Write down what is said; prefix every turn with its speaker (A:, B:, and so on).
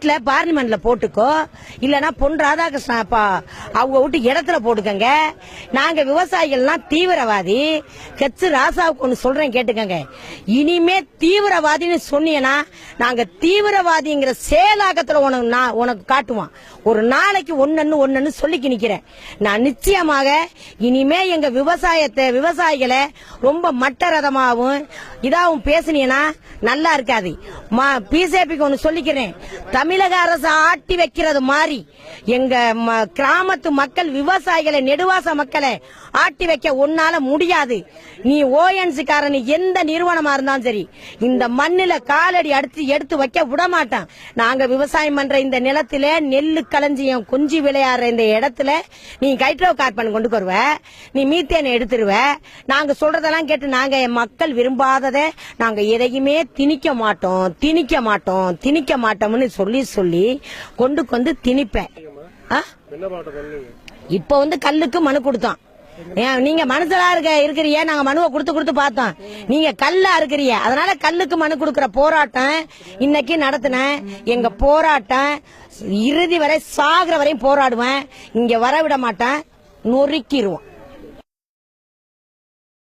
A: பார்லிமெண்ட்ல போட்டுக்கோ. இல்லனா பொன் ராதாகிருஷ்ணன் அப்பா அவங்க விட்டு இடத்துல போட்டுக்கங்க. நாங்க விவசாயிகள்லாம் தீவிரவாதி. கச்சு ராசாவுக்கு ஒன்று சொல்றேன் கேட்டுக்கங்க. இனிமே தீவிரவாதின்னு சொன்னீங்கன்னா நாங்க தீவிரவாதிங்கிற செயலாக்கத்துல உனக்கு நான் உனக்கு காட்டுவான். ஒரு நாளைக்கு ஒன்னு ஒன்னு சொல்லிக்கி நிக்கிறேன். நான் நிச்சயமாக இனிமே எங்க விவசாயத்தை விவசாயிகளை ரொம்ப மட்டரதமாகவும் இதாகவும் பேசினீங்கன்னா நல்லா இருக்காது. பிஜேபிக்கு ஒன்று சொல்லிக்கிறேன். தமிழக அரசு ஆட்டி வைக்கிறது மாதிரி எங்க ம- கிராமத்து மக்கள் விவசாயிகளை நெடுவாச மக்களை ஆட்டி வைக்க உன்னால முடியாது. நீ ஓஎன்சி காரன் எந்த நிறுவனமா இருந்தாலும் சரி இந்த மண்ணில காலடி அடுத்து எடுத்து வைக்க விடமாட்டான். நாங்க விவசாயம் பண்ற இந்த நிலத்தில நெல்லு களஞ்சியம் குஞ்சு விளையாடுற இந்த இடத்துல நீ ஹைட்ரோ கார்பன் கொண்டு வருவ நீ மீத்தேனை எடுத்துருவ. நாங்க சொல்றதெல்லாம் கேட்டு நாங்க என் மக்கள் விரும்பாததை நாங்க எதையுமே திணிக்க மாட்டோம் திணிக்க மாட்டோம் திணிக்க மாட்டோம்னு சொல்லி சொல்லி கொண்டு கொண்டு திணிப்பேன். இப்ப வந்து கல்லுக்கு மனு கொடுத்தோம் நீங்க மனசுலா இருக்க இருக்கிறிய. நாங்க மனுவை கொடுத்து கொடுத்து பார்த்தோம். நீங்க கல்லா இருக்கிறிய. அதனால கல்லுக்கு மனு கொடுக்கற போராட்டம் இன்னைக்கு நடத்தினேன். எங்க போராட்டம் இறுதி வரை சாகுற வரையும் போராடுவேன். இங்க வர விட மாட்டேன். நொறுக்கிடுவோம்